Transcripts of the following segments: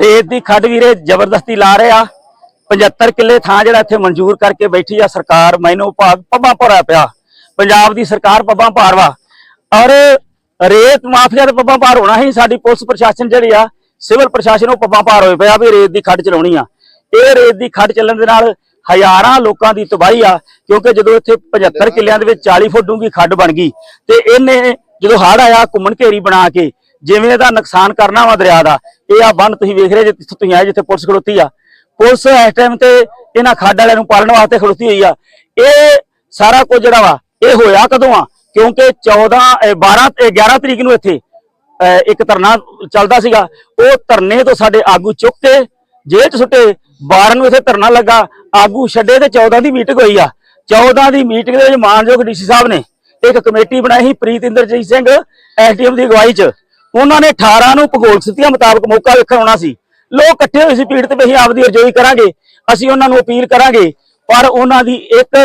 ਰੇਤ ਦੀ ਖੱਡ ਵੀਰੇ ਜ਼ਬਰਦਸਤੀ ਲਾ ਰਹੇ ਆ। 75 ਕਿੱਲੇ ਥਾਂ ਜਿਹੜਾ ਇੱਥੇ ਮਨਜ਼ੂਰ ਕਰਕੇ ਬੈਠੀ ਆ ਸਰਕਾਰ। ਮੈਨੂੰ ਭਾਗ ਪੱਬਾਂ ਭਰਿਆ ਪਿਆ। ਪੰਜਾਬ ਦੀ ਸਰਕਾਰ ਪੱਬਾਂ ਭਾਰ ਔਰ ਰੇਤ ਮਾਫੀਆ ਦੇ ਪੱਬਾਂ ਭਾਰ ਹੋਣਾ ਹੀ ਸਾਡੀ ਪੁਲਿਸ ਪ੍ਰਸ਼ਾਸਨ ਜਿਹੜੀ ਆ, ਸਿਵਲ ਪ੍ਰਸ਼ਾਸਨ ਉਹ ਪੱਬਾਂ ਭਾਰ ਹੋਏ ਪਿਆ ਵੀ ਰੇਤ ਦੀ ਖੱਡ ਚਲਾਉਣੀ ਆ। ਇਹ ਰੇਤ ਦੀ ਖੱਡ ਚੱਲਣ ਦੇ ਨਾਲ ਹਜ਼ਾਰਾਂ ਲੋਕਾਂ ਦੀ ਤਬਾਹੀ ਆ, ਕਿਉਂਕਿ ਜਦੋਂ ਇੱਥੇ 75 ਕਿੱਲਿਆਂ ਦੇ ਵਿੱਚ 40 ਫੁੱਟ ਡੂੰਘੀ ਖੱਡ ਬਣ ਗਈ ਤੇ ਇਹਨੇ ਜਦੋਂ ਹੜ ਆਇਆ ਘੁੰਮਣ ਘੇਰੀ ਬਣਾ ਕੇ ਜਿਵੇਂ ਇਹਦਾ ਨੁਕਸਾਨ ਕਰਨਾ ਵਾ ਦਰਿਆ ਦਾ, ਇਹ ਆ ਬੰਨ ਤੁਸੀਂ ਵੇਖ ਰਹੇ ਜੇ ਜਿੱਥੇ ਤੁਸੀਂ ਆਏ ਜਿੱਥੇ ਪੁਲਿਸ ਖੜੋਤੀ ਆ। ਪੁਲਿਸ ਇਸ ਟਾਈਮ ਤੇ ਇਹਨਾਂ ਖੱਡ ਵਾਲਿਆਂ ਨੂੰ ਪਾਲਣ ਵਾਸਤੇ ਖੜੋਤੀ ਹੋਈ ਆ। ਇਹ ਸਾਰਾ ਕੁਝ ਜਿਹੜਾ ਵਾ, ਇਹ ਹੋਇਆ ਕਦੋਂ ਆ? ਕਿਉਂਕਿ 14 12 11 ਤਰੀਕ ਨੂੰ ਇੱਥੇ ਇੱਕ ਧਰਨਾ ਚੱਲਦਾ ਸੀਗਾ। ਉਹ ਧਰਨੇ ਤੋਂ ਸਾਡੇ ਆਗੂ ਚੁੱਕ ਕੇ ਜੇਲ੍ਹ ਚ ਸੁੱਟੇ। 12 ਨੂੰ ਇੱਥੇ ਧਰਨਾ ਲੱਗਾ। ਆਗੂ ਛੱਡੇ ਤੇ 14 ਦੀ ਮੀਟਿੰਗ ਹੋਈ ਆ। 14 ਦੀ ਮੀਟਿੰਗ ਦੇ ਵਿੱਚ ਮਾਨਯੋਗ ਡੀਸੀ ਸਾਹਿਬ ਨੇ ਇੱਕ ਕਮੇਟੀ ਬਣਾਈ ਸੀ ਪ੍ਰੀਤ ਇੰਦਰਜੀਤ ਸਿੰਘ ਐਸਡੀਐਮ ਦੀ ਅਗਵਾਈ ਚ। ਉਹਨਾਂ ਨੇ 18 ਨੂੰ ਭੂਗੋਲ ਸਥਿਤੀਆਂ ਮੁਤਾਬਕ ਮੌਕਾ ਵੇਖਣ ਆਉਣਾ ਸੀ। ਲੋਕ ਇਕੱਠੇ ਹੋਏ ਸੀ ਪੀੜਤ ਵੀ ਅਸੀਂ ਆਪਦੀ ਅਰਜ਼ੋਈ ਕਰਾਂਗੇ, ਅਸੀਂ ਉਹਨਾਂ ਨੂੰ ਅਪੀਲ ਕਰਾਂਗੇ, ਪਰ ਉਹਨਾਂ ਦੀ ਇੱਕ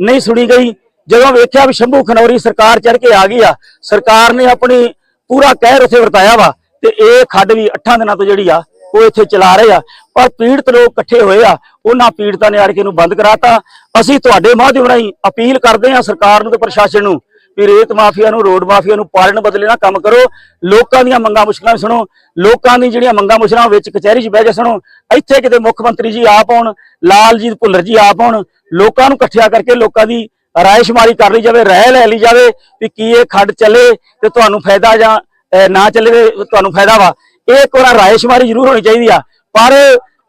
ਨਹੀਂ ਸੁਣੀ ਗਈ। ਜਦੋਂ ਵੇਖਿਆ ਵੀ ਸ਼ੰਭੂ ਖਨੌਰੀ ਸਰਕਾਰ ਚੜ ਕੇ ਆ ਗਈ ਆ, ਸਰਕਾਰ ਨੇ ਆਪਣੀ ਪੂਰਾ ਕਹਿਰ ਉੱਥੇ ਵਰਤਾਇਆ ਵਾ ਤੇ ਇਹ ਖੱਡ ਵੀ 8 ਦਿਨਾਂ ਤੋਂ ਜਿਹੜੀ ਆ, ਉਹ ਇੱਥੇ ਚਲਾ ਰਹੇ ਆ। ਪਰ ਪੀੜਤ ਲੋਕ ਇਕੱਠੇ ਹੋਏ ਆ, ਉਹਨਾਂ ਪੀੜਤਾਂ ਨੇ ਆੜ ਕੇ ਨੂੰ ਬੰਦ ਕਰਾਤਾ। ਅਸੀਂ ਤੁਹਾਡੇ ਮਾਧਿਅਮ ਰਾਹੀਂ ਅਪੀਲ ਕਰਦੇ ਆ ਸਰਕਾਰ ਨੂੰ ਤੇ ਪ੍ਰਸ਼ਾਸਨ ਨੂੰ ਵੀ ਰੇਤ ਮਾਫੀਆ ਨੂੰ, ਰੋਡ ਮਾਫੀਆ ਨੂੰ ਪਾਲਣ ਬਦਲੇ ਨਾ ਕੰਮ ਕਰੋ। ਲੋਕਾਂ ਦੀਆਂ ਮੰਗਾਂ ਮੁਸ਼ਕਲਾਂ ਸੁਣੋ। ਲੋਕਾਂ ਦੀ ਜਿਹੜੀਆਂ ਮੰਗਾਂ ਮੁਸ਼ਕਲਾਂ ਵਿੱਚ ਕਚਹਿਰੀ 'ਚ ਬਹਿ ਕੇ ਸੁਣੋ। ਇੱਥੇ ਕਿਤੇ ਮੁੱਖ ਮੰਤਰੀ ਜੀ ਆਪ ਆਉਣ, ਲਾਲਜੀਤ ਭੁੱਲਰ ਜੀ ਆਪ ਆਉਣ, ਲੋਕਾਂ ਨੂੰ ਇਕੱਠਿਆ ਕਰਕੇ ਲੋਕਾਂ ਦੀ ਰਾਏ ਕਰ ਲਈ ਜਾਵੇ ਰਾਏ ਲੈ ਲਈ ਜਾਵੇ ਵੀ ਕੀ ਇਹ ਖੱਡ ਚੱਲੇ ਤੇ ਤੁਹਾਨੂੰ ਫਾਇਦਾ ਜਾਂ ਨਾ ਚੱਲੇ ਤੇ ਤੁਹਾਨੂੰ ਫਾਇਦਾ ਵਾ। ਇਹ ਇੱਕ ਵਾਰ ਰਾਏ ਜ਼ਰੂਰ ਹੋਣੀ ਚਾਹੀਦੀ ਆ। ਪਰ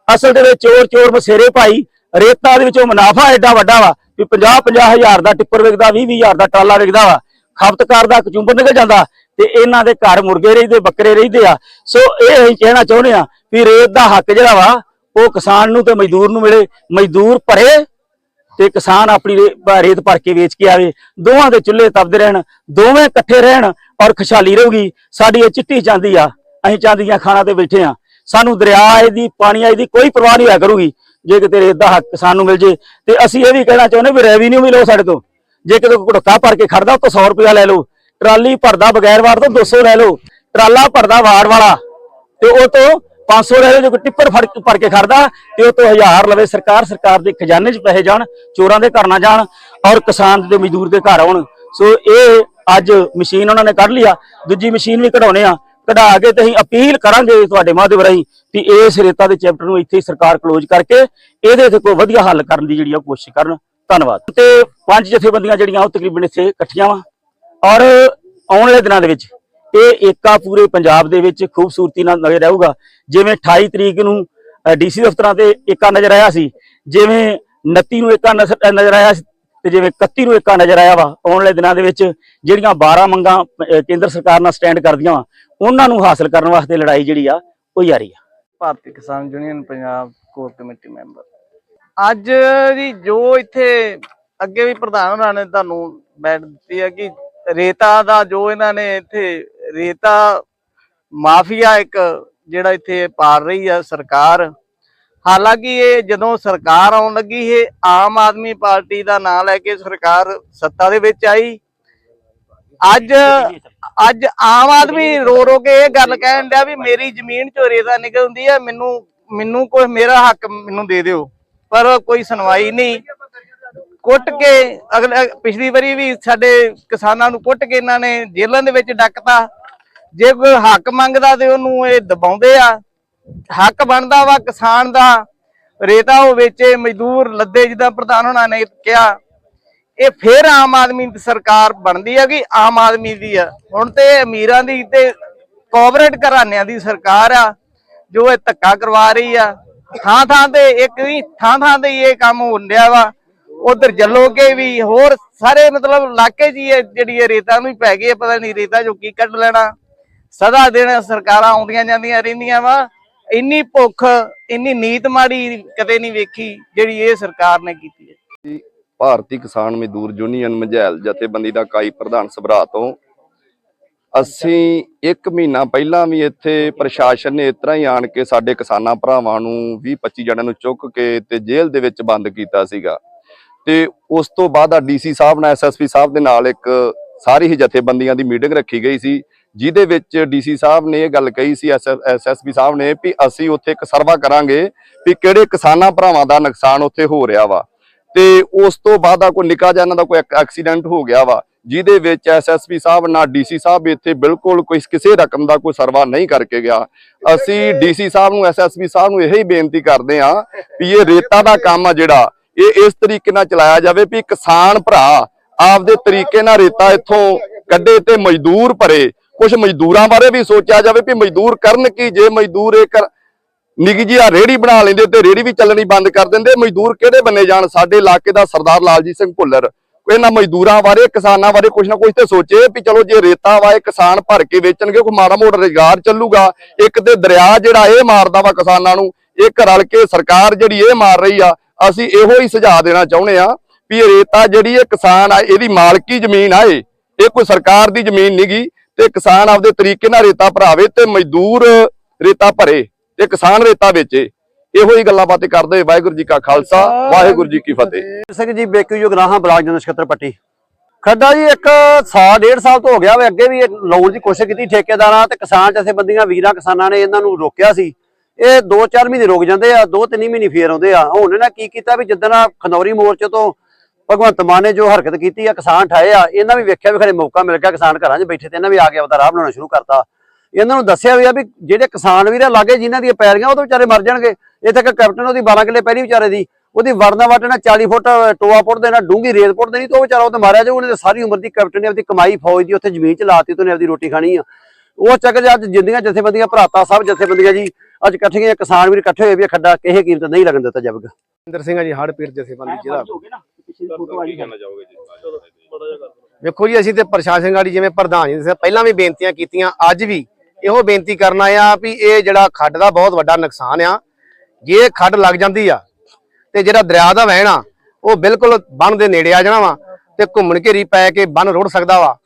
ਅਸਲ ਦੇ ਵਿੱਚ ਚੋਰ ਚੋਰ ਮਸੇਰੇ ਭਾਈ ਰੇਤਾ ਦੇ ਵਿੱਚੋਂ ਮੁਨਾਫਾ ਐਡਾ ਵੱਡਾ ਵਾ ਵੀ 50 50 ਹਜ਼ਾਰ ਦਾ ਟਿੱਪਰ ਵਿਕਦਾ 20 ਹਜ਼ਾਰ ਦਾ ਟਰਾਲਾ ਵਿਕਦਾ ਵਾ। ਖਪਤਕਾਰ ਦਾ ਕਚੂੰਬਰ ਨਿਕਲ ਜਾਂਦਾ ਤੇ ਇਹਨਾਂ ਦੇ ਘਰ ਮੁਰਗੇ ਰਹਿੰਦੇ, ਬੱਕਰੇ ਰਹਿੰਦੇ ਆ। ਸੋ ਇਹ ਅਸੀਂ ਕਹਿਣਾ ਚਾਹੁੰਦੇ ਆ ਵੀ ਰੇਤ ਦਾ ਹੱਕ ਜਿਹੜਾ ਵਾ, ਉਹ ਕਿਸਾਨ ਨੂੰ ਤੇ ਮਜ਼ਦੂਰ ਨੂੰ ਮਿਲੇ, ਮਜ਼ਦੂਰ ਭਰੇ ਤੇ ਕਿਸਾਨ ਆਪਣੀ ਰੇ- ਰੇਤ ਭਰ ਕੇ ਵੇਚ ਕੇ ਆਵੇ। ਦੋਵਾਂ ਦੇ ਚੁੱਲ੍ਹੇ ਤਪਦੇ ਰਹਿਣ, ਦੋਵੇਂ ਇਕੱਠੇ ਰਹਿਣ ਔਰ ਖੁਸ਼ਹਾਲੀ ਰਹੂਗੀ। ਸਾਡੀ ਇਹ ਚਿੱਟੀ ਚਾਂਦੀ ਆ, ਅਸੀਂ ਚਾਂਦੀਆਂ ਖਾਣਾ ਤੇ ਬੈਠੇ ਆ ਸਾਨੂੰ ਦਰਿਆ ਇਹਦੀ ਪਾਣੀ ਇਹਦੀ ਕੋਈ ਪਰਵਾਹ ਨਹੀਂ ਹੋਇਆ ਕਰੂਗੀ। ਜੇ ਕਿਤੇ ਰੇਤ ਦਾ ਹੱਕ ਕਿਸਾਨ ਨੂੰ ਮਿਲ ਜੇ, ਤੇ ਅਸੀਂ ਇਹ ਵੀ ਕਹਿਣਾ ਚਾਹੁੰਦੇ ਵੀ ਰੈਵਨਿਊ ਵੀ ਲਓ ਸਾਡੇ ਤੋਂ। ਜੇ ਕਿਤੇ ਕੋਈ ਘੜਕਾ ਭਰ ਕੇ ਖੜਦਾ, ਉਹ ਤੋਂ 100 ਰੁਪਇਆ ਲੈ ਲਓ। ਟਰਾਲੀ ਭਰਦਾ ਬਗੈਰ ਵਾਰ ਤੋਂ 200 ਲੈ ਲਓ। ਟਰਾਲਾ ਭਰਦਾ ਵਾਰ ਵਾਲਾ, ਤੇ ਉਹ ਤੋਂ 500 ਲੈ ਲਓ, ਜੇ ਕੋਈ ਟਿੱਪਰ ਫੜ ਭਰ ਕੇ ਖੜਦਾ, ਤੇ ਉਹ ਤੋਂ 1000 ਲਵੇ। ਸਰਕਾਰ ਸਰਕਾਰ ਦੇ ਖਜ਼ਾਨੇ 'ਚ ਪੈਸੇ ਜਾਣ, ਚੋਰਾਂ ਦੇ ਘਰ ਨਾ ਜਾਣ, ਔਰ ਕਿਸਾਨ ਦੇ ਮਜ਼ਦੂਰ ਦੇ ਘਰ ਆਉਣ। ਸੋ ਇਹ ਅੱਜ ਮਸ਼ੀਨ ਉਹਨਾਂ ਨੇ ਕੱਢ ਲਿਆ। ਦੂਜੀ ਮਸ਼ੀਨ ਵੀ ਕਢਾਉਣੇ ਆ। ਕਢਾ ਕੇ ਤੇ ਅਸੀਂ ਅਪੀਲ ਕਰਾਂਗੇ ਤੁਹਾਡੇ ਮਾਧਿਅਮ ਰਾਹੀਂ ਵੀ ਇਸ ਰੇਤਾ ਦੇ ਚੈਪਟਰ ਨੂੰ ਇੱਥੇ ਸਰਕਾਰ ਕਲੋਜ਼ ਕਰਕੇ ਇਹਦੇ ਤੇ ਕੋਈ ਵਧੀਆ ਹੱਲ ਕਰਨ ਦੀ ਜਿਹੜੀ ਆ ਕੋਸ਼ਿਸ਼ ਕਰਨ। ਧੰਨਵਾਦ। ਤੇ ਪੰਜ ਜਥੇਬੰਦੀਆਂ ਜਿਹੜੀਆਂ ਉਹ ਤਕਰੀਬਨ ਇੱਥੇ ਇਕੱਠੀਆਂ ਵਾ। ਔਰ ਆਉਣ ਵਾਲੇ ਦਿਨਾਂ ਦੇ ਵਿੱਚ ਇਹ ਏਕਾ ਪੂਰੇ ਪੰਜਾਬ ਦੇ ਵਿੱਚ ਖੂਬਸੂਰਤੀ ਨਾਲ ਨਜ਼ਰ ਆਊਗਾ। ਜਿਵੇਂ 28 ਤਰੀਕ ਨੂੰ ਡੀਸੀ ਦਫ਼ਤਰਾਂ ਤੇ ਏਕਾ ਨਜ਼ਰ ਆਇਆ ਸੀ, ਜਿਵੇਂ 29 ਨੂੰ ਏਕਾ ਨਜ਼ਰ ਨਜ਼ਰ ਆਇਆ ਸੀ ਤੇ ਜਿਵੇਂ 31 ਨੂੰ ਏਕਾ ਨਜ਼ਰ ਆਇਆ ਵਾ। ਆਉਣ ਵਾਲੇ ਦਿਨਾਂ ਦੇ ਵਿੱਚ ਜਿਹੜੀਆਂ 12 ਮੰਗਾਂ ਕੇਂਦਰ ਸਰਕਾਰ ਨਾਲ ਸਟੈਂਡ ਕਰਦੀਆਂ ਵਾ ਉਹਨਾਂ ਨੂੰ ਹਾਸਲ ਕਰਨ ਵਾਸਤੇ ਲੜਾਈ ਜਿਹੜੀ ਆ, ਉਹ ਜਾਰੀ ਆ। Bharti Kisan Union Punjab core committee member. ਅੱਜ ਜੀ ਜੋ ਇੱਥੇ ਅੱਗੇ ਵੀ ਪ੍ਰਧਾਨ ਹੋਣਾ ਨੇ ਤੁਹਾਨੂੰ ਬੈਠ ਦਿੱਤੀ ਹੈ ਕਿ ਰੇਤਾ ਦਾ ਜੋ ਇਹਨਾਂ ਨੇ ਇੱਥੇ ਰੇਤਾ ਮਾਫੀਆ ਇੱਕ ਜਿਹੜਾ ਇੱਥੇ ਪਾਰ ਰਹੀ ਆ ਸਰਕਾਰ, ਹਾਲਾਂਕਿ ਇਹ ਜਦੋਂ ਸਰਕਾਰ ਆਉਣ ਲੱਗੀ, ਇਹ ਆਮ ਆਦਮੀ ਪਾਰਟੀ ਦਾ ਨਾਂ ਲੈ ਕੇ ਸਰਕਾਰ ਸੱਤਾ ਦੇ ਵਿੱਚ ਆਈ। ਅੱਜ ਅੱਜ ਆਮ ਆਦਮੀ ਰੋ ਰੋ ਕੇ ਇਹ ਗੱਲ ਕਹਿਣ ਡਿਆ ਵੀ ਮੇਰੀ ਜ਼ਮੀਨ ਚੋਂ ਰੇਤਾ ਨਿਕਲਦੀ ਹੈ ਮੈਨੂੰ ਮੈਨੂੰ ਕੋਈ, ਮੇਰਾ ਹੱਕ ਮੈਨੂੰ ਦੇ ਦਿਓ। ਪਰ ਕੋਈ ਸੁਣਵਾਈ ਨਹੀਂ। ਕੁੱਟ ਕੇ ਅਗਲੇ, ਪਿਛਲੀ ਵਾਰੀ ਵੀ ਸਾਡੇ ਕਿਸਾਨਾਂ ਨੂੰ ਕੁੱਟ ਕੇ ਇਹਨਾਂ ਨੇ ਜੇਲ੍ਹਾਂ ਦੇ ਵਿੱਚ ਡੱਕਤਾ। ਜੇ ਕੋਈ ਹੱਕ ਮੰਗਦਾ ਤੇ ਉਹਨੂੰ ਇਹ ਦਬਾਉਂਦੇ ਆ। ਹੱਕ ਬਣਦਾ ਵਾ ਕਿਸਾਨ ਦਾ। ਰੇਤਾ ਉਹ ਵੇਚੇ, ਮਜ਼ਦੂਰ, ਲੱਦੇ ਜਿੱਦਾਂ ਪ੍ਰਧਾਨ ਹੋਣਾ ਨੇ ਕਿਹਾ। ਇਹ ਫੇਰ ਆਮ ਆਦਮੀ ਦੀ ਸਰਕਾਰ ਬਣਦੀ ਹੈ ਆਮ ਆਦਮੀ ਦੀ ਆ। ਹੁਣ ਤੇ ਅਮੀਰਾਂ ਦੀ ਤੇ ਕੋਆਪਰੇਟ ਘਰਾਣਿਆਂ ਦੀ ਸਰਕਾਰ ਆ, ਜੋ ਇਹ ਧੱਕਾ ਕਰਵਾ ਰਹੀ ਆ। ਥਾਂ ਥਾਂ ਤੇ ਇੱਕ ਨਹੀਂ ਥਾਂ ਥਾਂ ਤੇ ਇਹ ਕੰਮ ਹੁੰਦਿਆ ਵਾ। ਉਧਰ ਜੱਲੋਗੇ ਵੀ, ਹੋਰ ਸਾਰੇ ਮਤਲਬ ਇਲਾਕੇ 'ਚ ਹੀ ਇਹ ਜਿਹੜੀ ਇਹ ਰੇਤਾ ਨੂੰ ਹੀ ਪੈ ਗਈ ਪਤਾ ਨਹੀਂ ਰੇਤਾ ਜੋ ਕੀ ਕੱਢ ਲੈਣਾ। ਸਦਾ ਦਿਨ ਸਰਕਾਰਾਂ ਆਉਂਦੀਆਂ ਜਾਂਦੀਆਂ ਰਹਿੰਦੀਆਂ ਵਾ। ਇੰਨੀ ਭੁੱਖ, ਇੰਨੀ ਨੀਤ ਮਾੜੀ ਕਦੇ ਨਹੀਂ ਵੇਖੀ ਜਿਹੜੀ ਇਹ ਸਰਕਾਰ ਨੇ ਕੀਤੀ ਹੈ। ਭਾਰਤੀ ਕਿਸਾਨ ਮਜ਼ਦੂਰ ਯੂਨੀਅਨ ਮਝੈਲ ਜਥੇਬੰਦੀ ਦਾ ਕਾਈ ਪ੍ਰਧਾਨ ਸਭਰਾ ਤੋਂ। ਅਸੀਂ 1 ਮਹੀਨਾ ਪਹਿਲਾਂ ਵੀ ਇੱਥੇ ਪ੍ਰਸ਼ਾਸਨ ਨੇ ਇਸ ਤਰ੍ਹਾਂ ਹੀ ਆਣ ਕੇ ਸਾਡੇ ਕਿਸਾਨਾਂ ਭਰਾਵਾਂ ਨੂੰ 20 25 ਜਣਿਆਂ ਨੂੰ ਚੁੱਕ ਕੇ ਤੇ ਜੇਲ੍ਹ ਦੇ ਵਿੱਚ ਬੰਦ ਕੀਤਾ ਸੀਗਾ। ਤੇ ਉਸ ਤੋਂ ਬਾਅਦ ਆ ਡੀਸੀ ਸਾਹਿਬ ਨਾਲ ਐਸਐਸਪੀ ਸਾਹਿਬ ਦੇ ਨਾਲ ਇੱਕ ਸਾਰੀ ਹੀ ਜਥੇਬੰਦੀਆਂ ਦੀ ਮੀਟਿੰਗ ਰੱਖੀ ਗਈ ਸੀ, ਜਿਹਦੇ ਵਿੱਚ ਡੀਸੀ ਸਾਹਿਬ ਨੇ ਇਹ ਗੱਲ ਕਹੀ ਸੀ ਐਸਐਸਪੀ ਸਾਹਿਬ ਨੇ ਵੀ ਅਸੀਂ ਉੱਥੇ ਇੱਕ ਸਰਵਾ ਕਰਾਂਗੇ ਵੀ ਕਿਹੜੇ ਕਿਸਾਨਾਂ ਭਰਾਵਾਂ ਦਾ ਨੁਕਸਾਨ ਉੱਥੇ ਹੋ ਰਿਹਾ ਵਾ। ਤੇ ਉਸ ਤੋਂ ਬਾਅਦ ਆ ਕੋਈ ਨਿੱਕਾ ਜਿਹਾ ਇਹਨਾਂ ਦਾ ਕੋਈ ਐਕਸੀਡੈਂਟ ਹੋ ਗਿਆ ਵਾ, ਜਿਹਦੇ ਵਿੱਚ ਐਸਐਸਪੀ ਸਾਹਿਬ ਨਾਲ ਡੀਸੀ ਸਾਹਿਬ ਇੱਥੇ ਬਿਲਕੁਲ ਕੋਈ ਕਿਸੇ ਰਕਮ ਦਾ ਕੋਈ ਸਰਵਾ ਨਹੀਂ ਕਰਕੇ ਗਿਆ। ਅਸੀਂ ਡੀਸੀ ਸਾਹਿਬ ਨੂੰ ਐਸਐਸਪੀ ਸਾਹਿਬ ਨੂੰ ਇਹੀ ਬੇਨਤੀ ਕਰਦੇ ਆ ਵੀ ਇਹ ਰੇਤਾ ਦਾ ਕੰਮ ਆ ਜਿਹੜਾ, ਇਹ ਇਸ ਤਰੀਕੇ ਨਾਲ ਚਲਾਇਆ ਜਾਵੇ ਵੀ ਕਿਸਾਨ ਭਰਾ ਆਪਦੇ ਤਰੀਕੇ ਨਾਲ ਰੇਤਾ ਇੱਥੋਂ ਕੱਢੇ ਤੇ ਮਜ਼ਦੂਰ ਭਰੇ। ਕੁਝ ਮਜ਼ਦੂਰਾਂ ਬਾਰੇ ਵੀ ਸੋਚਿਆ ਜਾਵੇ ਵੀ ਮਜ਼ਦੂਰ ਕਰਨ ਕੀ, ਜੇ ਮਜ਼ਦੂਰ ਇਹ ਕਰ ਨਿੱਕੀ ਜੀ ਆ ਰੇੜੀ ਬਣਾ ਲੈਂਦੇ ਤੇ ਰੇੜੀ ਵੀ ਚੱਲਣੀ ਬੰਦ ਕਰ ਦਿੰਦੇ। ਮਜ਼ਦੂਰ ਕਿਹੜੇ ਬੰਨੇ ਜਾਣ? ਸਾਡੇ ਇਲਾਕੇ ਦਾ ਸਰਦਾਰ ਲਾਲਜੀਤ ਸਿੰਘ ਭੁੱਲਰ। ਇਹਨਾਂ ਮਜ਼ਦੂਰਾਂ ਬਾਰੇ, ਕਿਸਾਨਾਂ ਬਾਰੇ ਕੁਝ ਨਾ ਕੁਝ ਤੇ ਸੋਚੇ ਵੀ ਚਲੋ ਜੇ ਰੇਤਾ ਵਾ ਕਿਸਾਨ ਭਰ ਕੇ ਵੇਚਣਗੇ, ਕੋਈ ਮਾੜਾ ਮੋਟਾ ਰੁਜ਼ਗਾਰ ਚੱਲੂਗਾ। ਇੱਕ ਤੇ ਦਰਿਆ ਜਿਹੜਾ ਇਹ ਮਾਰਦਾ ਵਾ ਕਿਸਾਨਾਂ ਨੂੰ, ਇੱਕ ਰਲ ਕੇ ਸਰਕਾਰ ਜਿਹੜੀ ਇਹ ਮਾਰ ਰਹੀ ਆ, ਅਸੀਂ ਇਹੋ ਹੀ ਸੁਝਾਅ ਦੇਣਾ ਚਾਹੁੰਦੇ ਆ ਵੀ ਇਹ ਰੇਤਾ ਜਿਹੜੀ ਇਹ ਕਿਸਾਨ ਆ, ਇਹਦੀ ਮਾਲਕੀ ਜ਼ਮੀਨ ਆ ਇਹ। ਇਹ ਕੋਈ ਸਰਕਾਰ ਦੀ ਜ਼ਮੀਨ ਨਹੀਂਗੀ ਤੇ ਕਿਸਾਨ ਆਪਦੇ ਤਰੀਕੇ ਨਾਲ ਰੇਤਾ ਭਰਾਵੇ ਤੇ ਮਜ਼ਦੂਰ ਰੇਤਾ ਭਰੇ। ਤੇ ਕਿਸਾਨ ਰੇਤਾ ਵੇਚੇ ਇਹੋ ਹੀ ਗੱਲਾਂ ਬਾਤਾਂ ਕਰਦੇ ਵਾਹਿਗੁਰੂ ਜੀ ਕਾ ਖਾਲਸਾ ਵਾਹਿਗੁਰੂ ਜੀ ਕੀ ਫਤਿਹ। ਸਿੰਘ ਜੀ ਬੇਕੀ ਜੁਗਰਾਹਾਂ ਬਲਾਕ ਜਨ ਨਛੱਤਰ ਪੱਟੀ। ਖੱਡਾ ਜੀ ਇੱਕ ਸਾਲ ਡੇਢ ਸਾਲ ਤੋਂ ਹੋ ਗਿਆ ਵਾ ਅੱਗੇ ਵੀ ਲਾਉਣ ਦੀ ਕੋਸ਼ਿਸ਼ ਕੀਤੀ ਠੇਕੇਦਾਰਾਂ ਤੇ ਕਿਸਾਨ ਜਥੇਬੰਦੀਆਂ ਵੀਰਾਂ ਕਿਸਾਨਾਂ ਨੇ ਇਹਨਾਂ ਨੂੰ ਰੋਕਿਆ ਸੀ। ਇਹ 2-4 ਮਹੀਨੇ ਰੁਕ ਜਾਂਦੇ ਆ 2-3 ਮਹੀਨੇ ਫੇਰ ਆਉਂਦੇ ਆ। ਹੁਣ ਇਹਨਾਂ ਕੀ ਕੀਤਾ ਵੀ ਆਹ ਖਨੌਰੀ ਮੋਰਚੇ ਤੋਂ ਭਗਵੰਤ ਮਾਨ ਨੇ ਜੋ ਹਰਕਤ ਕੀਤੀ ਆ ਕਿਸਾਨ ਠਾਏ ਆ ਇਹਨਾਂ ਵੀ ਵੇਖਿਆ ਵੀ ਖਰੇ ਮੌਕਾ ਮਿਲ ਗਿਆ ਕਿਸਾਨ ਘਰਾਂ 'ਚ ਬੈਠੇ ਤੇ ਇਹਨਾਂ ਵੀ ਆ ਕੇ ਆਪਦਾ ਰਾਹ ਬਣਾਉਣਾ ਸ਼ੁਰੂ ਕਰਤਾ। ਇਹਨਾਂ ਨੂੰ ਦੱਸਿਆ ਵੀ ਆ ਵੀ ਜਿਹੜੇ ਕਿਸਾਨ ਵੀਰ ਆ ਲਾਗੇ ਜਿਨ੍ਹਾਂ ਦੀਆਂ ਪੈਲੀਆਂ ਉਹ ਤਾਂ ਵਿਚਾਰੇ ਮਰ ਜਾਣਗੇ। ਇੱਥੇ ਇੱਕ ਕੈਪਟਨ ਉਹਦੀ 12 ਕਿੱਲੇ ਪਹਿਲੀ ਵਿਚਾਰੇ ਦੀ ਉਹਦੀ ਵਰਨਾ ਵਾਟ ਨਾਲ 40 ਫੁੱਟ ਟੋਆ ਪੁੱਟ ਦੇਣਾ ਡੂੰਗੀ ਰੇਤ ਪੁੱਟ ਦੇਣੀ ਤੇ ਉਹ ਵਿਚਾਰਾ ਉਹ ਤੇ ਮਾਰਿਆ ਜਾਊ ਉਹਨੇ ਤਾਂ ਸਾਰੀ ਉਮਰ ਦੀ ਕੈਪਟਨ ਨੇ ਆਪਦੀ ਕਮਾਈ ਫੌਜ ਦੀ ਉੱਥੇ ਜ਼ਮੀਨ ਚ ਲਾਤੀ ਤੇ ਉਹਨੇ ਆਪਦੀ ਰੋਟੀ ਖਾਣੀ ਆ। ਉਹ ਚੱਕਰ 'ਚ ਅੱਜ ਜਿੰਦੀਆਂ ਜਥੇਬੰਦੀਆਂ ਭਰਾਤਾ ਸਭ ਜਥੇਬੰਦੀਆਂ ਜੀ ਅੱਜ ਇਕੱਠੀਆਂ ਕਿਸਾਨ ਵੀਰ ਇਕੱਠੇ ਹੋਏ ਵੀ ਖੱਡਾ ਕਿਸੇ ਕੀਮਤ ਨਹੀਂ ਲੱਗਣ ਦਿੱਤਾ ਜਾਵੇਗਾ ਇੰਦਰ ਸਿੰਘ ਜੀ ਹੜ ਪੀਰ ਜਥੇਬੰਦੀ ਜ਼ਿਲ੍ਹਾ ਵੇਖੋ ਜੀ ਅਸੀਂ ਤੇ ਪ੍ਰਸ਼ਾਸਨ ਗਾੜੀ ਜਿਵੇਂ ਪ੍ਰਧਾਨ ਜੀ ਨੇ ਪਹਿਲਾਂ ਵੀ ਬੇਨਤੀਆਂ ਕੀਤੀਆਂ ਅੱਜ ਵੀ ਇਹੋ ਬੇਨਤੀ ਕਰਨਾ ਆ ਵੀ ਇਹ ਜਿਹੜਾ ਖੱਡ ਦਾ ਬਹੁਤ ਵੱਡਾ ਨੁਕਸਾਨ ਆ, ਜੇ ਖੱਡ ਲੱਗ ਜਾਂਦੀ ਆ ਤੇ ਜਿਹੜਾ ਦਰਿਆ ਦਾ ਵਹਿਣ ਆ, ਉਹ ਬਿਲਕੁਲ ਬੰਨ ਦੇ ਨੇੜੇ ਆ ਜਾਣਾ ਵਾ ਤੇ ਘੁੰਮਣ ਘੇਰੀ ਪੈ ਕੇ ਬੰਨ ਰੁੜ ਸਕਦਾ ਵਾ।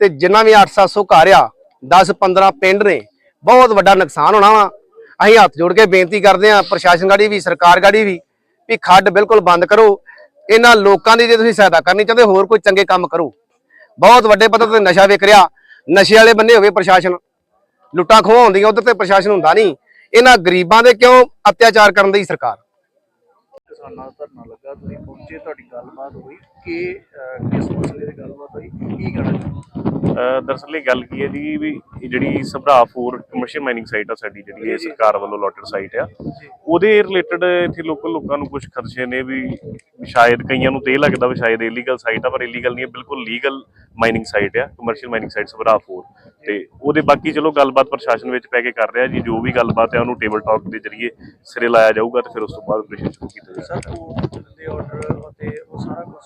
ਤੇ ਜਿੰਨਾ ਵੀ 8-700 ਘਰ ਆ 10-15 ਪਿੰਡ ਨੇ, ਬਹੁਤ ਵੱਡਾ ਨੁਕਸਾਨ ਹੋਣਾ ਵਾ। ਅਸੀਂ ਹੱਥ ਜੋੜ ਕੇ ਬੇਨਤੀ ਕਰਦੇ ਆ, ਪ੍ਰਸ਼ਾਸਨ ਗਾੜੀ ਵੀ, ਸਰਕਾਰ ਗਾੜੀ ਵੀ ਵੀ ਖੱਡ ਬਿਲਕੁਲ ਬੰਦ ਕਰੋ। ਇਹਨਾਂ ਲੋਕਾਂ ਦੀ ਜੇ ਤੁਸੀਂ ਸਹਾਇਤਾ ਕਰਨੀ ਚਾਹੁੰਦੇ, ਹੋਰ ਕੋਈ ਚੰਗੇ ਕੰਮ ਕਰੋ। ਬਹੁਤ ਵੱਡੇ ਪੱਧਰ ਤੇ ਨਸ਼ਾ ਵਿਕ ਰਿਹਾ। ਨਸ਼ੇ ਵਾਲੇ ਬੰਨੇ ਹੋਵੇ ਪ੍ਰਸ਼ਾਸਨ। ਲੁੱਟਾਂ ਖੋਹਾਂ ਹੁੰਦੀਆਂ, ਉਧਰ ਤੇ ਪ੍ਰਸ਼ਾਸਨ ਹੁੰਦਾ ਨਹੀਂ। ਇਹਨਾਂ ਗਰੀਬਾਂ ਦੇ ਕਿਉਂ ਅਤਿਆਚਾਰ ਕਰਨ ਦੀ ਸਰਕਾਰ? ਕਿਸਾਨਾਂ ਦਾ ਧਰਨਾ ਲੱਗਾ, ਤੁਸੀਂ ਪਹੁੰਚੇ, ਤੁਹਾਡੀ ਗੱਲਬਾਤ ਹੋਈ। ਕਿ ਕਿਸ ਮਸਲੇ ਦੀ ਗੱਲਬਾਤ ਹੋਈ? ਕੀ ਕਹਿਣਾ ਚਾਹੁੰਦੇ ਦਰਅਸਲ ਇਹ ਗੱਲ ਕੀ ਹੈ ਜੀ ਵੀ ਇਹ ਜਿਹੜੀ Sabhra four commercial mining site ਆ ਸਾਡੀ ਜਿਹੜੀ ਇਹ ਸਰਕਾਰ ਵੱਲੋਂ ਲੋਟਡ ਸਾਈਟ ਆ ਉਹਦੇ ਰਿਲੇਟਡ ਇੱਥੇ ਲੋਕਲ ਲੋਕਾਂ ਨੂੰ ਕੁਝ ਖਦਸ਼ੇ ਨੇ ਵੀ ਸ਼ਾਇਦ ਕਈਆਂ ਨੂੰ ਤੇ ਲੱਗਦਾ ਵੀ ਸ਼ਾਇਦ ਇਲੀਗਲ ਸਾਈਟ ਆ ਪਰ ਇਲੀਗਲ ਨਹੀਂ ਹੈ ਬਿਲਕੁਲ ਲੀਗਲ ਮਾਈਨਿੰਗ ਸਾਈਟ ਆ commercial mining site Sabhra four. ਤੇ ਉਹਦੇ ਬਾਕੀ ਚਲੋ ਗੱਲਬਾਤ ਪ੍ਰਸ਼ਾਸਨ ਵਿੱਚ ਪੈ ਕੇ ਕਰ ਰਿਹਾ ਜੀ ਜੋ ਵੀ ਗੱਲਬਾਤ ਹੈ ਉਹਨੂੰ ਟੇਬਲ ਟਾਕ ਦੇ ਜ਼ਰੀਏ ਸਿਰੇ ਲਾਇਆ ਜਾਊਗਾ ਤੇ ਫਿਰ ਉਸ ਤੋਂ ਬਾਅਦ ਆਪਰੇਸ਼ਨ ਸ਼ੁਰੂ ਕੀਤਾ ਜਾਊਗਾ। ਸਰ ਕੋਰਟ ਦੇ ਆਰਡਰ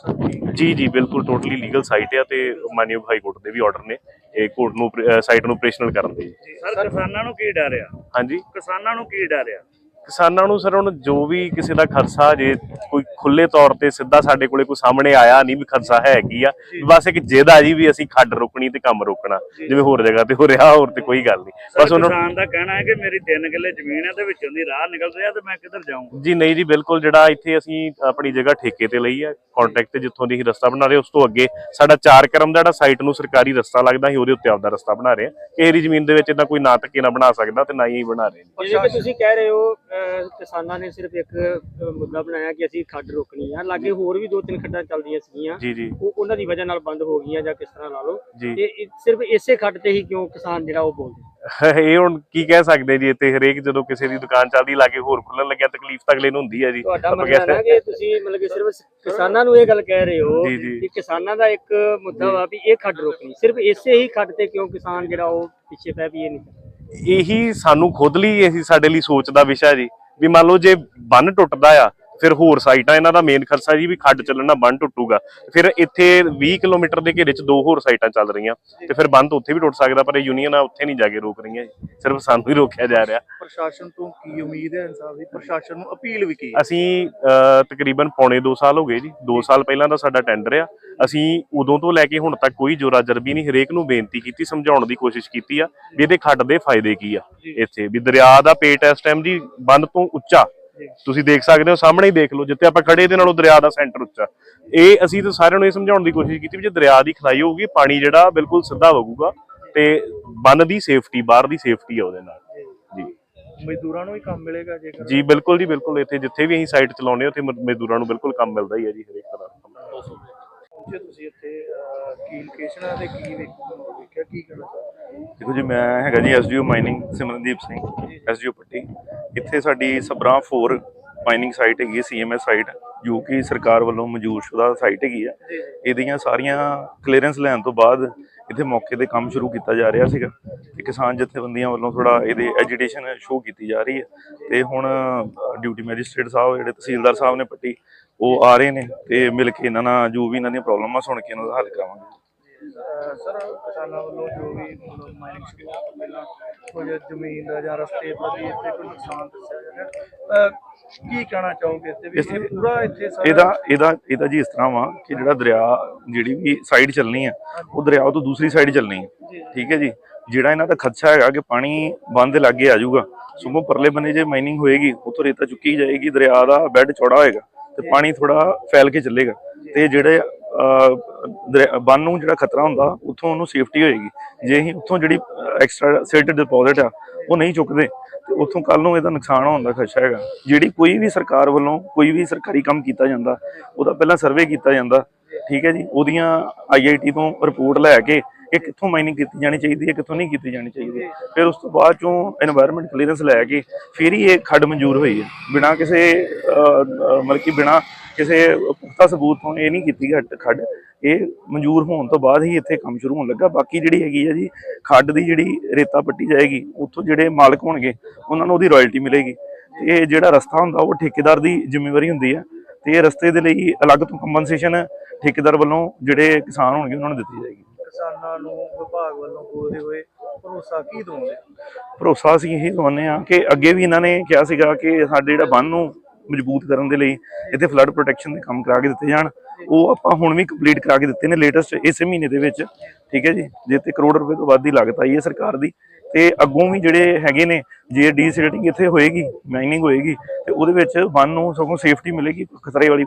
ਸਾਰਾ ਜੀ ਜੀ ਬਿਲਕੁਲ ਟੋਟਲੀ ਲੀਗਲ ਸਾਈਟ ਹੈ ਤੇ ਮਾਨਯੋਗ ਹਾਈ ਕੋਰਟ ਦੇ ਵੀ ਆਰਡਰ ਨੇ। ਇਹ ਕੋਰਟ ਨੂੰ ਸਾਈਟ ਨੂੰ ਆਪਰੇਸ਼ਨਲ ਕਰਨ ਦੇ। ਜੀ। ਸਰ ਕਿਸਾਨਾਂ ਨੂੰ ਕੀ ਡਰ ਆ? ਹਾਂਜੀ? ਕਿਸਾਨਾਂ ਨੂੰ ਕੀ ਡਰ ਆ? ਕਿਸਾਨਾਂ ਨੂੰ ਸਰ ਹੁਣ ਜੋ ਵੀ ਕਿਸੇ ਦਾ ਖਰਚਾ ਜੇ ਕੋਈ ਖੁੱਲੇ ਤੌਰ ਤੇ ਸਿੱਧਾ ਸਾਡੇ ਕੋਲੇ ਕੋਈ ਸਾਹਮਣੇ ਆਇਆ ਨਹੀਂ ਵੀ ਖਰਚਾ ਹੈ ਕੀ ਆ ਬਸ ਇੱਕ ਜਿੱਦ ਆ ਜੀ ਵੀ ਅਸੀਂ ਖੱਡ ਰੋਕਣੀ ਤੇ ਕੰਮ ਰੋਕਣਾ ਜਿਵੇਂ ਹੋਰ ਜਗ੍ਹਾ ਤੇ ਹੋ ਰਿਹਾ ਹੋਰ ਤੇ ਕੋਈ ਗੱਲ ਨਹੀਂ। ਬਸ ਉਹਨਾਂ ਕਿਸਾਨ ਦਾ ਕਹਿਣਾ ਹੈ ਕਿ ਮੇਰੀ 3 ਕਿੱਲੇ ਜ਼ਮੀਨ ਹੈ ਤੇ ਵਿੱਚੋਂ ਦੀ ਰਾਹ ਨਿਕਲ ਰਿਹਾ ਤੇ ਮੈਂ ਕਿੱਧਰ ਜਾਊਂ ਜੀ ਨਹੀਂ ਜੀ ਬਿਲਕੁਲ ਜਿਹੜਾ ਇੱਥੇ ਅਸੀਂ ਆਪਣੀ ਜਗ੍ਹਾ ਠੇਕੇ ਤੇ ਲਈ ਹੈ ਕੰਟਰੈਕਟ ਤੇ ਜਿੱਥੋਂ ਦੀ ਅਸੀਂ ਰਸਤਾ ਬਣਾ ਰਹੇ ਉਸ ਤੋਂ ਅੱਗੇ ਸਾਡਾ ਚਾਰ ਕਰਮ ਦਾ ਜਿਹੜਾ ਸਾਈਟ ਨੂੰ ਸਰਕਾਰੀ ਰਸਤਾ ਲੱਗਦਾ ਸੀ ਉਹਦੇ ਉੱਤੇ ਆਪਦਾ ਰਸਤਾ ਬਣਾ ਰਹੇ ਹਾਂ। ਕਿਸੇ ਦੀ ਜ਼ਮੀਨ ਦੇ ਵਿੱਚ ਇਦਾਂ ਕੋਈ ਨਾ ਧੱਕੇ ਨਾ ਬਣਾ ਸਕਦਾ ਤੇ ਨਾ ਹੀ ਬਣਾ ਰਹੇ ਕਿ ਤੁਸੀਂ ਕਹਿ ਰਹੇ ਹੋ ਕਿਸਾਨਾਂ ਨੇ ਸਿਰਫ ਇੱਕ ਮੁੱਦਾ ਬਣਾਇਆ ਕਿ ਅਸੀਂ ਖੱਡ ਰੋਕਣੀ ਆ। ਲਾਗੇ ਹੋਰ ਵੀ ਦੋ ਤਿੰਨ ਖੱਡਾਂ ਚੱਲਦੀਆਂ ਸੀਗੀਆਂ। ਜੀ ਜੀ। ਉਹ ਉਹਨਾਂ ਦੀ ਵਜ੍ਹਾ ਨਾਲ ਬੰਦ ਹੋ ਗਈਆਂ ਜਾਂ ਕਿਸ ਤਰ੍ਹਾਂ ਲਾ ਲਓ। ਤੇ ਇਹ ਸਿਰਫ ਇਸੇ ਖੱਡ ਤੇ ਹੀ ਕਿਉਂ ਕਿਸਾਨ ਜਿਹੜਾ ਉਹ ਬੋਲਦੇ ਇਹ ਹੁਣ ਕੀ ਕਹਿ ਸਕਦੇ ਜੀ ਇੱਥੇ ਹਰੇਕ ਜਦੋਂ ਕਿਸੇ ਦੀ ਦੁਕਾਨ ਚੱਲਦੀ ਲਾਗੇ ਹੋਰ ਖੁੱਲਣ ਲੱਗਿਆ ਤਕਲੀਫ ਤਾਂ ਅਗਲੇ ਨੂੰ ਹੁੰਦੀ ਹੈ ਜੀ। ਤੁਹਾਡਾ ਮੰਨਣਾ ਨਾ ਕਿ ਤੁਸੀਂ ਮਤਲਬ ਕਿ ਸਿਰਫ ਕਿਸਾਨਾਂ ਨੂੰ ਇਹ ਗੱਲ ਕਹਿ ਰਹੇ ਹੋ। ਕਿ ਕਿਸਾਨਾਂ ਦਾ ਇੱਕ ਮੁੱਦਾ ਵਾ ਵੀ ਇਹ ਖੱਡ ਰੋਕਣੀ। ਸਿਰਫ ਇਸੇ ਹੀ ਖੱਡ ਤੇ ਕਿਉਂ ਕਿਸਾਨ ਜਿਹੜਾ ਉਹ ਪਿੱਛੇ ਪੈ ਵੀ ਇਹ ਨਹੀਂ? ਇਹੀ ਸਾਨੂੰ ਖੁਦ ਲਈ ਇਹੀ ਸਾਡੇ ਲਈ ਸੋਚ ਦਾ ਵਿਸ਼ਾ ਜੀ, ਵੀ ਮੰਨ ਲਓ ਜੇ ਬੰਨ ਟੁੱਟਦਾ ਆ ਫਿਰ ਹੋਰ ਸਾਈਟਾਂ ਇਹਨਾਂ ਦਾ ਮੇਨ ਖਰਚਾ ਜੀ ਵੀ ਖੱਡ ਚੱਲਣਾ ਬੰਨ ਟੁੱਟੂਗਾ। ਫਿਰ ਇੱਥੇ 20 ਕਿਲੋਮੀਟਰ ਦੇ ਘੇਰੇ 'ਚ ਦੋ ਹੋਰ ਸਾਈਟਾਂ ਚੱਲ ਰਹੀਆਂ। ਤੇ ਫਿਰ ਤਾਂ ਉੱਥੇ ਵੀ ਟੁੱਟ ਸਕਦਾ ਪਰ ਇਹ ਯੂਨੀਅਨ ਆ ਉੱਥੇ ਨਹੀਂ ਜਾ ਕੇ ਰੋਕ ਰਹੀਆਂ ਸਿਰਫ ਸਾਨੂੰ ਹੀ ਰੋਕਿਆ ਜਾ ਰਿਹਾ। ਪ੍ਰਸ਼ਾਸਨ ਤੋਂ ਕੀ ਉਮੀਦ ਹੈ ਇਨਸਾਫ ਦੀ? ਪ੍ਰਸ਼ਾਸਨ ਨੂੰ ਅਪੀਲ ਵੀ ਕੀ ਅਸੀਂ ਤਕਰੀਬਨ ਪੌਣੇ 2 ਸਾਲ ਹੋ ਗਏ ਜੀ। 2 ਸਾਲ ਪਹਿਲਾਂ ਦਾ ਸਾਡਾ ਟੈਂਡਰ ਆ। ਅਸੀਂ ਉਦੋਂ ਤੋਂ ਲੈ ਕੇ ਹੁਣ ਤੱਕ ਕੋਈ ਜੋਰਾ ਜਰਬੀ ਨਹੀਂ ਹਰੇਕ ਨੂੰ ਬੇਨਤੀ ਕੀਤੀ ਸਮਝਾਉਣ ਦੀ ਕੋਸ਼ਿਸ਼ ਕੀਤੀ ਆ ਵੀ ਇਹਦੇ ਖੱਡ ਦੇ ਫਾਇਦੇ ਕੀ ਆ ਇੱਥੇ। ਵੀ ਦਰਿਆ ਦਾ ਪੇਟ ਇਸ ਟਾਈਮ ਜੀ ਬੰਦ ਤੋਂ ਉੱਚਾ। ਤੁਸੀਂ ਦੇਖ ਸਕਦੇ ਹੋ ਸਾਹਮਣੇ ਹੀ ਦੇਖ ਲਓ ਜਿੱਥੇ ਆਪਾਂ ਖੜੇ ਇਹਦੇ ਨਾਲੋਂ ਦਰਿਆ ਦਾ ਸੈਂਟਰ ਉੱਚਾ। ਇਹ ਅਸੀਂ ਤਾਂ ਸਾਰਿਆਂ ਨੂੰ ਇਹ ਸਮਝਾਉਣ ਦੀ ਕੋਸ਼ਿਸ਼ ਕੀਤੀ ਵੀ ਜੇ ਦਰਿਆ ਦੀ ਖਲਾਈ ਹੋਊਗੀ ਪਾਣੀ ਜਿਹੜਾ ਬਿਲਕੁਲ ਸਿੱਧਾ ਵਗੂਗਾ ਤੇ ਬੰਨ ਦੀ ਸੇਫਟੀ ਬਾਹਰ ਦੀ ਸੇਫਟੀ ਆ ਉਹਦੇ ਨਾਲ। ਜੀ। ਮਜ਼ਦੂਰਾਂ ਨੂੰ ਵੀ ਕੰਮ ਮਿਲੇਗਾ ਜੇਕਰ। ਜੀ ਬਿਲਕੁਲ ਜੀ ਬਿਲਕੁਲ। ਇੱਥੇ ਜਿੱਥੇ ਵੀ ਅਸੀਂ ਸਾਈਟ ਚਲਾਉਂਦੇ ਉੱਥੇ ਮ- ਮਜ਼ਦੂਰਾਂ ਨੂੰ ਬਿਲਕੁਲ ਕੰਮ ਮਿਲਦਾ ਹੀ ਹੈ ਜੀ ਹਰੇਕ ਤਰ੍ਹਾਂ ਦਾ ਕੰਮ। ਪਹੁੰਚੇ ਤੁਸੀਂ ਇੱਥੇ ਕੀ ਲੋਕੇਸ਼ਨ ਹੈ ਤੇ ਕੀ ਵੇਖ- ਵੇਖਿਆ ਕੀ ਹੋ? ਦੇਖੋ ਜੀ, ਮੈਂ ਹੈਗਾ ਜੀ SDO mining Simrandeep Singh SDO Patti. ਇੱਥੇ ਸਾਡੀ ਸਬਰਾ 4 ਮਾਈਨਿੰਗ ਸਾਈਟ ਹੈਗੀ ਸੀਐਮਐਸ ਸਾਈਟ, ਜੋ ਕਿ ਸਰਕਾਰ ਵੱਲੋਂ ਮਨਜ਼ੂਰਸ਼ੁਦਾ ਸਾਈਟ ਹੈਗੀ ਆ ਇਹਦੀਆਂ ਸਾਰੀਆਂ ਕਲੀਅਰੈਂਸ ਲੈਣ ਤੋਂ ਬਾਅਦ ਇੱਥੇ ਮੌਕੇ ਤੇ ਕੰਮ ਸ਼ੁਰੂ ਕੀਤਾ ਜਾ ਰਿਹਾ ਸੀਗਾ ਤੇ ਕਿਸਾਨ ਜਥੇਬੰਦੀਆਂ ਵੱਲੋਂ ਥੋੜਾ ਇਹਦੇ ਐਜੀਟੇਸ਼ਨ ਸ਼ੋਅ ਕੀਤੀ ਜਾ ਰਹੀ ਹੈ। ਤੇ ਹੁਣ ਡਿਊਟੀ ਮੈਜਿਸਟ੍ਰੇਟ ਸਾਹਿਬ, ਜਿਹੜੇ ਤਹਿਸੀਲਦਾਰ ਸਾਹਿਬ ਨੇ ਪੱਟੀ, ਉਹ ਆ ਰਹੇ ਨੇ ਤੇ ਮਿਲ ਕੇ ਇਹਨਾਂ ਨਾਲ ਜੋ ਵੀ ਇਹਨਾਂ ਦੀਆਂ ਪ੍ਰੋਬਲਮਾਂ ਸੁਣ ਕੇ ਇਹਨਾਂ ਦਾ ਹੱਲ ਕਰਾਵਾਂਗੇ। ਸਰ ਕਿਸਾਨਾਂ ਵੱਲੋਂ ਜੋ ਵੀ ਮਤਲਬ ਮਾਈਨਿੰਗ ਹੋਣ ਤੋਂ ਪਹਿਲਾਂ ਕੁਝ ਜ਼ਮੀਨ ਦਾ ਜਾਂ ਰਸਤੇ ਪ੍ਰਤੀ ਇੱਥੇ ਕੋਈ ਨੁਕਸਾਨ ਦੱਸਿਆ ਜਾ ਰਿਹਾ ਕੀ ਕਹਿਣਾ ਚਾਹੋਗੇ ਇਸ ਤੇ ਵੀ ਇਹ ਪੂਰਾ ਇੱਥੇ ਸਾਰਾ ਇਹਦਾ ਇਹਦਾ ਇਹਦਾ ਜੀ ਇਸ ਤਰ੍ਹਾਂ ਵਾ ਕਿ ਜਿਹੜਾ ਦਰਿਆ ਜਿਹੜੀ ਵੀ ਸਾਈਡ ਚੱਲਣੀ ਆ ਉਹ ਦਰਿਆ ਤੋਂ ਦੂਸਰੀ ਸਾਈਡ ਚੱਲਣੀ ਹੈ ਠੀਕ ਹੈ ਜੀ? ਜਿਹੜਾ ਇਹਨਾਂ ਦਾ ਖਦਸ਼ਾ ਹੈਗਾ ਕਿ ਪਾਣੀ ਬੰਦ ਦੇ ਲਾਗੇ ਆ ਜਾਊਗਾ ਸਗੋਂ ਪਰਲੇ ਬੰਨੇ ਜੇ ਮਾਈਨਿੰਗ ਹੋਏਗੀ ਉੱਥੋਂ ਰੇਤਾ ਚੁੱਕੀ ਜਾਏਗੀ ਦਰਿਆ ਦਾ ਬੈੱਡ ਚੌੜਾ ਹੋਏਗਾ ਤੇ ਪਾਣੀ ਥੋੜਾ ਫੈਲ ਕੇ ਚੱਲੇਗਾ। ਤੇ ਜਿਹੜੇ ਬੰਨ ਨੂੰ ਜਿਹੜਾ ਖਤਰਾ ਹੁੰਦਾ, ਉੱਥੋਂ ਉਹਨੂੰ ਸੇਫਟੀ ਹੋਏਗੀ। ਜੇ ਅਸੀਂ ਉੱਥੋਂ ਜਿਹੜੀ ਐਕਸਟਰਾ ਸਿਲਟ ਡਿਪੋਜ਼ਿਟ ਆ, ਉਹ ਨਹੀਂ ਚੁੱਕਦੇ, ਤੇ ਉੱਥੋਂ ਕੱਲ ਨੂੰ ਇਹਦਾ ਨੁਕਸਾਨ ਹੋਣ ਦਾ ਖਦਸ਼ਾ ਹੈਗਾ। ਜਿਹੜੀ ਕੋਈ ਵੀ ਸਰਕਾਰ ਵੱਲੋਂ ਕੋਈ ਵੀ ਸਰਕਾਰੀ ਕੰਮ ਕੀਤਾ ਜਾਂਦਾ, ਉਹਦਾ ਪਹਿਲਾਂ ਸਰਵੇ ਕੀਤਾ ਜਾਂਦਾ, ਠੀਕ ਹੈ ਜੀ? ਉਹਦੀਆਂ ਆਈਆਈਟੀ ਤੋਂ ਰਿਪੋਰਟ ਲੈ ਕੇ ਇਹ ਕਿੱਥੋਂ ਮਾਈਨਿੰਗ ਕੀਤੀ ਜਾਣੀ ਚਾਹੀਦੀ ਹੈ ਕਿੱਥੋਂ ਨਹੀਂ ਕੀਤੀ ਜਾਣੀ ਚਾਹੀਦੀ। ਫਿਰ ਉਸ ਤੋਂ ਬਾਅਦ ਚੋਂ এনवायरमेंट ਕਲੀਅਰੈਂਸ ਲੈ ਕੇ ਫਿਰ ਹੀ ਇਹ ਖੱਡ ਮਨਜ਼ੂਰ ਹੋਈ ਹੈ। ਬਿਨਾਂ ਕਿਸੇ ਮਤਲਬ ਕਿ ਬਿਨਾਂ ਕਿਸੇ ਪੁਖਤਾ ਸਬੂਤ ਤੋਂ ਇਹ ਨਹੀਂ ਕੀਤੀ ਖੱਡ। ਇਹ ਮਨਜ਼ੂਰ ਹੋਣ ਤੋਂ ਬਾਅਦ ਹੀ ਇੱਥੇ ਕੰਮ ਸ਼ੁਰੂ ਹੋਣ ਲੱਗਾ। ਬਾਕੀ ਜਿਹੜੀ ਹੈਗੀ ਹੈ ਜੀ, ਖੱਡ ਦੀ ਜਿਹੜੀ ਰੇਤਾ ਪੱਟੀ ਜਾਏਗੀ, ਉੱਥੋਂ ਜਿਹੜੇ ਮਾਲਕ ਹੋਣਗੇ, ਉਹਨਾਂ ਨੂੰ ਉਹਦੀ ਰਾਇਲਟੀ ਮਿਲੇਗੀ। ਇਹ ਜਿਹੜਾ ਰਸਤਾ ਹੁੰਦਾ, ਉਹ ਠੇਕੇਦਾਰ ਦੀ ਜ਼ਿੰਮੇਵਾਰੀ ਹੁੰਦੀ ਹੈ। ਤੇ ਇਹ ਰਸਤੇ ਦੇ ਲਈ ਅਲੱਗ ਤੋਂ ਕੰਪਨਸੇਸ਼ਨ ਠੇਕੇਦਾਰ ਵੱਲੋਂ ਜਿਹੜੇ ਕਿਸਾਨ ਹੋਣਗੇ, ਉਹਨਾਂ ਨੂੰ ਦਿੱਤੀ ਜਾਏਗੀ। ਕਿਸਾਨਾਂ ਨੂੰ, ਵਿਭਾਗ ਵੱਲੋਂ ਬੋਲਦੇ ਹੋਏ ਭਰੋਸਾ ਕੀ ਦਵਾਉਂਦੇ ਭਰੋਸਾ ਅਸੀਂ ਇਹੀ ਦਵਾਉਂਦੇ ਆ ਕਿ ਅੱਗੇ ਵੀ ਇਹਨਾਂ ਨੇ ਕਿਹਾ ਸੀਗਾ ਕਿ ਸਾਡੇ ਜਿਹੜਾ ਬੰਨ ਨੂੰ ਮਜ਼ਬੂਤ ਕਰਨ ਦੇ ਲਈ ਇੱਥੇ ਫਲੱਡ ਪ੍ਰੋਟੈਕਸ਼ਨ ਦੇ ਕੰਮ ਕਰਾ ਕੇ ਦਿੱਤੇ ਜਾਣ। ਉਹ ਆਪਾਂ ਹੁਣ ਵੀ ਕੰਪਲੀਟ ਕਰਾ ਕੇ ਦਿੱਤੇ ਨੇ ਲੇਟੈਸਟ ਇਸੇ ਮਹੀਨੇ ਦੇ ਵਿੱਚ, ਠੀਕ ਹੈ ਜੀ? ਜੇ ਤੇ ਕਰੋੜ ਰੁਪਏ ਤੋਂ ਵੱਧ ਦੀ ਲਾਗਤ ਆਈ ਹੈ ਸਰਕਾਰ ਦੀ। ਤੇ ਅੱਗੋਂ ਵੀ ਜਿਹੜੇ ਹੈਗੇ ਨੇ, ਜੇ ਡੀ ਇੱਥੇ ਹੋਏਗੀ ਮਾਈਨਿੰਗ ਹੋਏਗੀ, ਤੇ ਉਹਦੇ ਵਿੱਚ ਬੰਨ ਨੂੰ ਸਗੋਂ ਸੇਫਟੀ ਮਿਲੇਗੀ, ਖਤਰੇ ਵਾਲੀ